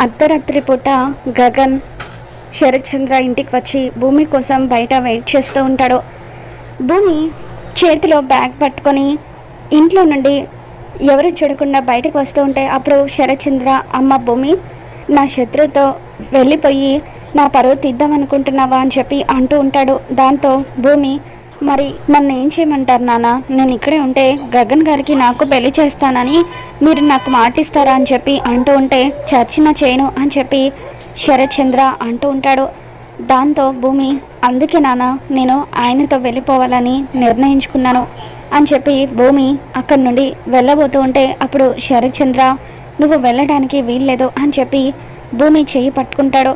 అర్ధరాత్రి పూట గగన్ శరత్చంద్ర ఇంటికి వచ్చి భూమి కోసం బయట వెయిట్ చేస్తూ ఉంటాడు. భూమి చేతిలో బ్యాగ్ పట్టుకొని ఇంట్లో నుండి ఎవరు చూడకుండా బయటకు వస్తూ ఉంటే అప్పుడు శరత్చంద్ర అమ్మ భూమి నా శత్రువుతో వెళ్ళిపోయి నా పరువు తీద్దామనుకుంటున్నావా? అని చెప్పి అంటూ ఉంటాడు. దాంతో భూమి మరి నన్ను ఏం చేయమంటారు నాన్న నేను ఇక్కడే ఉంటే గగన్ గారికి నాకు పెళ్ళి చేస్తానని మీరు నాకు మాటిస్తారా అని చెప్పి అంటూ ఉంటే చర్చిన చేయను అని చెప్పి శరత్ చంద్ర అంటూ ఉంటాడు. దాంతో భూమి అందుకే నాన్న నేను ఆయనతో వెళ్ళిపోవాలని నిర్ణయించుకున్నాను అని చెప్పి భూమి అక్కడి నుండి వెళ్ళబోతూ ఉంటే అప్పుడు శరత్ చంద్ర నువ్వు వెళ్ళడానికి వీల్లేదు అని చెప్పి భూమి చెయ్యి పట్టుకుంటాడు.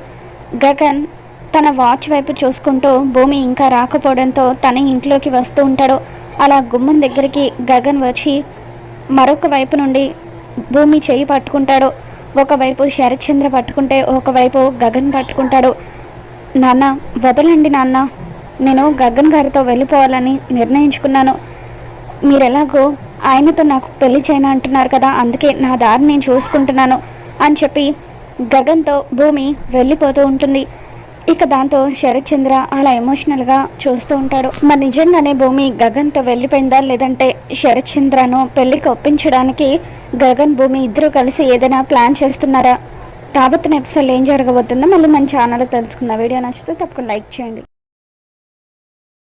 గగన్ తన వాచ్ వైపు చూసుకుంటూ భూమి ఇంకా రాకపోవడంతో తన ఇంట్లోకి వస్తూ ఉంటాడు. అలా గుమ్మం దగ్గరికి గగన్ వచ్చి మరొక వైపు నుండి భూమి చెయ్యి పట్టుకుంటాడు. ఒకవైపు శరత్చంద్ర పట్టుకుంటే ఒకవైపు గగన్ పట్టుకుంటాడు. నాన్న వదలండి నాన్న. నేను గగన్ గారితో వెళ్ళిపోవాలని నిర్ణయించుకున్నాను. మీరెలాగో ఆయనతో నాకు పెళ్ళి చేయను అంటున్నారు కదా అందుకే నా దారి నేను చూసుకుంటున్నాను అని చెప్పి గగన్తో భూమి వెళ్ళిపోతూ ఉంటుంది. ఇక దాంతో శరత్ చంద్ర అలా ఎమోషనల్గా చూస్తూ ఉంటాడు. మరి నిజంగానే భూమి గగన్తో వెళ్ళిపోయిందా? లేదంటే శరత్ చంద్రను పెళ్ళికి ఒప్పించడానికి గగన్ భూమి ఇద్దరు కలిసి ఏదైనా ప్లాన్ చేస్తున్నారా? రాబోతున్న ఎపిసోడ్ ఏం జరగబోతుందో మళ్ళీ మన ఛానల్ తెలుసుకుందాం. వీడియో నచ్చితే తప్పకుండా లైక్ చేయండి.